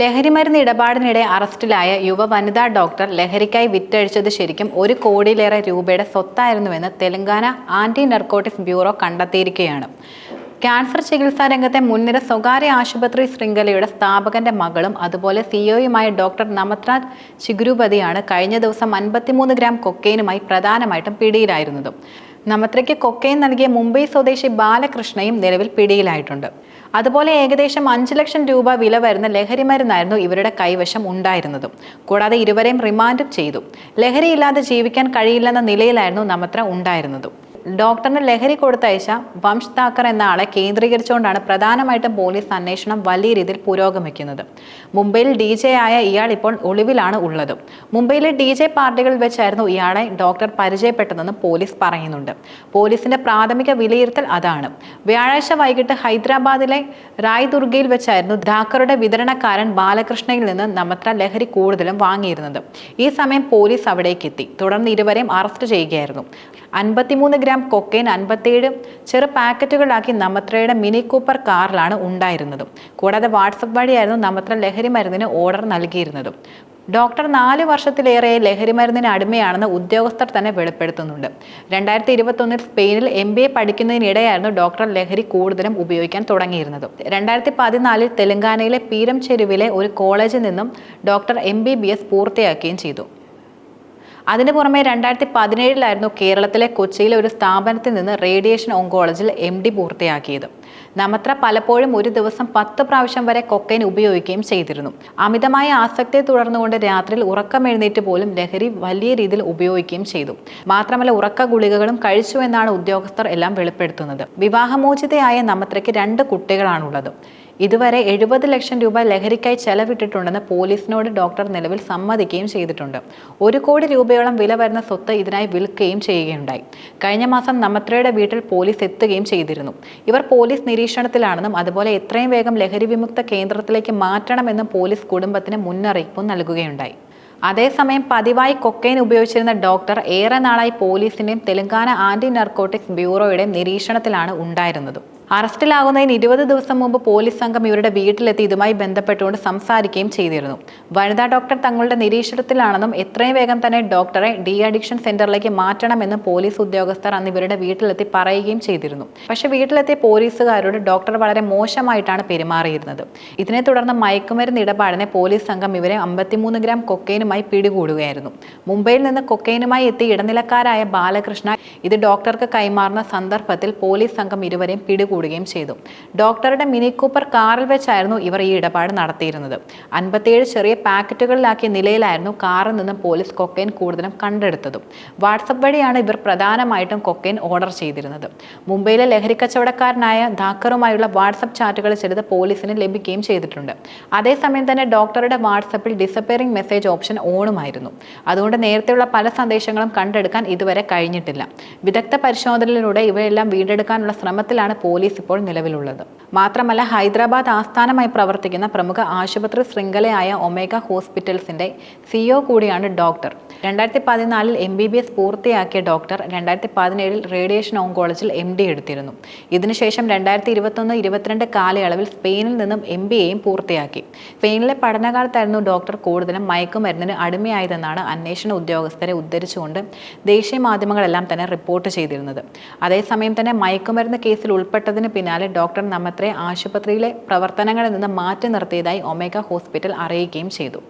ലഹരിമരുന്ന് ഇടപാടിനിടെ അറസ്റ്റിലായ യുവ വനിതാ ഡോക്ടർ ലഹരിക്കായി വിറ്റഴിച്ചത് ശരിക്കും ഒരു കോടിയിലേറെ രൂപയുടെ സ്വത്തായിരുന്നുവെന്ന് തെലങ്കാന ആന്റി നർക്കോട്ടിക്സ് ബ്യൂറോ കണ്ടെത്തിയിരിക്കുകയാണ്. ക്യാൻസർ ചികിത്സാ രംഗത്തെ മുൻനിര സ്വകാര്യ ആശുപത്രി ശൃംഖലയുടെ സ്ഥാപകന്റെ മകളും അതുപോലെ സിഇഒയുമായ ഡോക്ടർ നമത്രാജ് ചിഗുരുപതിയാണ് കഴിഞ്ഞ ദിവസം അൻപത്തിമൂന്ന് ഗ്രാം കൊക്കെയിനുമായി പ്രധാനമായിട്ടും പിടിയിലായിരുന്നതും. നമത്രയ്ക്ക് കൊക്കെയിൻ നൽകിയ മുംബൈ സ്വദേശി ബാലകൃഷ്ണയും നിലവിൽ പിടിയിലായിട്ടുണ്ട്. അതുപോലെ ഏകദേശം അഞ്ച് ലക്ഷം രൂപ വില വരുന്ന ലഹരി മരുന്നായിരുന്നു ഇവരുടെ കൈവശം ഉണ്ടായിരുന്നതും. കൂടാതെ ഇരുവരെയും റിമാൻഡും ചെയ്തു. ലഹരിയില്ലാതെ ജീവിക്കാൻ കഴിയില്ലെന്ന നിലയിലായിരുന്നു നമത്ര ഉണ്ടായിരുന്നതും. ഡോക്ടറിന് ലഹരി കൊടുത്തയച്ച വംശ് താക്കർ എന്ന ആളെ കേന്ദ്രീകരിച്ചുകൊണ്ടാണ് പ്രധാനമായിട്ടും പോലീസ് അന്വേഷണം വലിയ രീതിയിൽ പുരോഗമിക്കുന്നത്. മുംബൈയിൽ ഡി ജെ ആയ ഇയാൾ ഇപ്പോൾ ഒളിവിലാണ് ഉള്ളത്. മുംബൈയിലെ ഡി ജെ പാർട്ടികളിൽ വെച്ചായിരുന്നു ഇയാളെ ഡോക്ടർ പരിചയപ്പെട്ടതെന്ന് പോലീസ് പറയുന്നുണ്ട്. പോലീസിന്റെ പ്രാഥമിക വിലയിരുത്തൽ അതാണ്. വ്യാഴാഴ്ച വൈകിട്ട് ഹൈദരാബാദിലെ റായ് ദുർഗയിൽ വെച്ചായിരുന്നു ധാക്കറുടെ വിതരണക്കാരൻ ബാലകൃഷ്ണയിൽ നിന്ന് നമത്ര ലഹരി കൂടുതലും വാങ്ങിയിരുന്നത്. ഈ സമയം പോലീസ് അവിടേക്ക് എത്തി തുടർന്ന് ഇരുവരെയും അറസ്റ്റ് ചെയ്യുകയായിരുന്നു. അൻപത്തിമൂന്ന് ഗ്രാം കൊക്കെയിൻ അൻപത്തിയേഴ് ചെറു പാക്കറ്റുകളാക്കി നമത്രയുടെ മിനി കൂപ്പർ കാറിലാണ് ഉണ്ടായിരുന്നതും. കൂടാതെ വാട്സപ്പ് വഴിയായിരുന്നു നമത്ര ലഹരി മരുന്നിന് ഓർഡർ നൽകിയിരുന്നതും. ഡോക്ടർ നാല് വർഷത്തിലേറെ ലഹരി മരുന്നിന് അടിമയാണെന്ന് ഉദ്യോഗസ്ഥർ തന്നെ വെളിപ്പെടുത്തുന്നുണ്ട്. രണ്ടായിരത്തി ഇരുപത്തൊന്നിൽ സ്പെയിനിൽ എം ബി എ പഠിക്കുന്നതിനിടെയായിരുന്നു ഡോക്ടർ ലഹരി കൂടുതലും ഉപയോഗിക്കാൻ തുടങ്ങിയിരുന്നത്. രണ്ടായിരത്തി പതിനാലിൽ തെലങ്കാനയിലെ പീരം ചെരുവിലെ ഒരു കോളേജിൽ നിന്നും doctor M B B S പൂർത്തിയാക്കുകയും ചെയ്തു. അതിനു പുറമെ രണ്ടായിരത്തി പതിനേഴിലായിരുന്നു കേരളത്തിലെ കൊച്ചിയിലെ ഒരു സ്ഥാപനത്തിൽ നിന്ന് റേഡിയേഷൻ ഓങ്കോളജിയിൽ എം ഡി പൂർത്തിയാക്കിയത്. നമത്ര പലപ്പോഴും ഒരു ദിവസം പത്ത് പ്രാവശ്യം വരെ കൊക്കൈൻ ഉപയോഗിക്കുകയും ചെയ്തിരുന്നു. അമിതമായ ആസക്തിയെ തുടർന്നുകൊണ്ട് രാത്രിയിൽ ഉറക്കം എഴുന്നേറ്റ് പോലും ലഹരി വലിയ രീതിയിൽ ഉപയോഗിക്കുകയും ചെയ്തു. മാത്രമല്ല ഉറക്ക ഗുളികകളും കഴിച്ചു എന്നാണ് ഉദ്യോഗസ്ഥർ എല്ലാം വെളിപ്പെടുത്തുന്നത്. വിവാഹമോചിതയായ നമത്രയ്ക്ക് രണ്ട് കുട്ടികളാണുള്ളത്. ഇതുവരെ എഴുപത് ലക്ഷം രൂപ ലഹരിക്കായി ചെലവിട്ടിട്ടുണ്ടെന്ന് പോലീസിനോട് ഡോക്ടർ നിലവിൽ സമ്മതിക്കുകയും ചെയ്തിട്ടുണ്ട്. ഒരു കോടി രൂപയോളം വില വരുന്ന സ്വത്ത് ഇതിനായി വിൽക്കുകയും ചെയ്യുകയുണ്ടായി. കഴിഞ്ഞ മാസം നമത്രയുടെ വീട്ടിൽ പോലീസ് എത്തുകയും ചെയ്തിരുന്നു. ഇവർ പോലീസ് നിരീക്ഷണത്തിലാണെന്നും അതുപോലെ എത്രയും വേഗം ലഹരി വിമുക്ത കേന്ദ്രത്തിലേക്ക് മാറ്റണമെന്നും പോലീസ് കുടുംബത്തിന് മുന്നറിയിപ്പും നൽകുകയുണ്ടായി. അതേസമയം പതിവായി കൊക്കൈൻ ഉപയോഗിച്ചിരുന്ന ഡോക്ടർ ഏറെ നാളായി പോലീസിന്റെയും തെലങ്കാന ആന്റി നർക്കോട്ടിക്സ് ബ്യൂറോയുടെയും നിരീക്ഷണത്തിലാണ് ഉണ്ടായിരുന്നത്. അറസ്റ്റിലാകുന്നതിന് ഇരുപത് ദിവസം മുമ്പ് പോലീസ് സംഘം ഇവരുടെ വീട്ടിലെത്തി ഇതുമായി ബന്ധപ്പെട്ടുകൊണ്ട് സംസാരിക്കുകയും ചെയ്തിരുന്നു. വനിതാ ഡോക്ടർ തങ്ങളുടെ നിരീക്ഷണത്തിലാണെന്നും എത്രയും വേഗം തന്നെ ഡോക്ടറെ ഡി അഡിക്ഷൻ സെന്ററിലേക്ക് മാറ്റണമെന്നും പോലീസ് ഉദ്യോഗസ്ഥർ അന്ന് ഇവരുടെ വീട്ടിലെത്തി പറയുകയും ചെയ്തിരുന്നു. പക്ഷേ വീട്ടിലെത്തിയ പോലീസുകാരോട് ഡോക്ടർ വളരെ മോശമായിട്ടാണ് പെരുമാറിയിരുന്നത്. ഇതിനെ തുടർന്ന് മയക്കുമരുന്ന് ഇടപാടിനെ പോലീസ് സംഘം ഇവരെ അമ്പത്തിമൂന്ന് ഗ്രാം കൊക്കൈനുമായി പിടികൂടുകയായിരുന്നു. മുംബൈയിൽ നിന്ന് കൊക്കൈനുമായി എത്തി ഇടനിലക്കാരായ ബാലകൃഷ്ണ ഇത് ഡോക്ടർക്ക് കൈമാറുന്ന സന്ദർഭത്തിൽ പോലീസ് സംഘം ഇരുവരെയും പിടികൂടുകയും ചെയ്തു. ഡോക്ടറുടെ മിനി കൂപ്പർ കാറിൽ വെച്ചായിരുന്നു ഇവർ ഈ ഇടപാട് നടത്തിയിരുന്നത്. അൻപത്തിയേഴ് ചെറിയ പാക്കറ്റുകളിലാക്കിയ നിലയിലായിരുന്നു കാറിൽ നിന്നും പോലീസ് കൊക്കൈൻ കൂടുതലും കണ്ടെടുത്തതും. വാട്സപ്പ് വഴിയാണ് ഇവർ പ്രധാനമായിട്ടും കൊക്കൈൻ ഓർഡർ ചെയ്തിരുന്നത്. മുംബൈയിലെ ലഹരി കച്ചവടക്കാരനായ ധാക്കറുമായുള്ള വാട്സപ്പ് ചാറ്റുകൾ ചിലത് പോലീസിന് ലഭിക്കുകയും ചെയ്തിട്ടുണ്ട്. അതേസമയം തന്നെ ഡോക്ടറുടെ വാട്സപ്പിൽ ഡിസപ്പയറിംഗ് മെസ്സേജ് ഓപ്ഷൻ ഓണുമായിരുന്നു. അതുകൊണ്ട് നേരത്തെയുള്ള പല സന്ദേശങ്ങളും കണ്ടെടുക്കാൻ ഇതുവരെ കഴിഞ്ഞിട്ടില്ല. വിദഗ്ധ പരിശോധനയിലൂടെ ഇവയെല്ലാം വീണ്ടെടുക്കാനുള്ള ശ്രമത്തിലാണ് പോലീസ് ഇപ്പോൾ നിലവിലുള്ളത്. മാത്രമല്ല ഹൈദരാബാദ് ആസ്ഥാനമായി പ്രവർത്തിക്കുന്ന പ്രമുഖ ആശുപത്രി ശൃംഖലയായ ഒമേഗ ഹോസ്പിറ്റൽസിന്റെ സിഇഒ കൂടിയാണ് ഡോക്ടർ. രണ്ടായിരത്തി പതിനാലിൽ എം ബി ബി എസ് പൂർത്തിയാക്കിയ ഡോക്ടർ രണ്ടായിരത്തി പതിനേഴിൽ റേഡിയേഷൻ ഓങ്കോളജിൽ എം ഡി എടുത്തിരുന്നു. ഇതിനുശേഷം രണ്ടായിരത്തി ഇരുപത്തൊന്ന് ഇരുപത്തിരണ്ട് കാലയളവിൽ സ്പെയിനിൽ നിന്നും എം ബി എയും പൂർത്തിയാക്കി. സ്പെയിനിലെ പഠനകാലത്തായിരുന്നു ഡോക്ടർ കൂടുതലും മയക്കുമരുന്നിന് അടിമയായതെന്നാണ് അന്വേഷണ ഉദ്യോഗസ്ഥരെ ഉദ്ധരിച്ചുകൊണ്ട് ദേശീയ മാധ്യമങ്ങളെല്ലാം തന്നെ റിപ്പോർട്ട് ചെയ്തിരുന്നത്. അതേസമയം തന്നെ മയക്കുമരുന്ന് കേസിൽ ഉൾപ്പെട്ടതിന് പിന്നാലെ ഡോക്ടർ നമത്രെ ആശുപത്രിയിലെ പ്രവർത്തനങ്ങളിൽ നിന്ന് മാറ്റി നിർത്തിയതായി ഒമേഗ ഹോസ്പിറ്റൽ അറിയിക്കുകയും ചെയ്തു.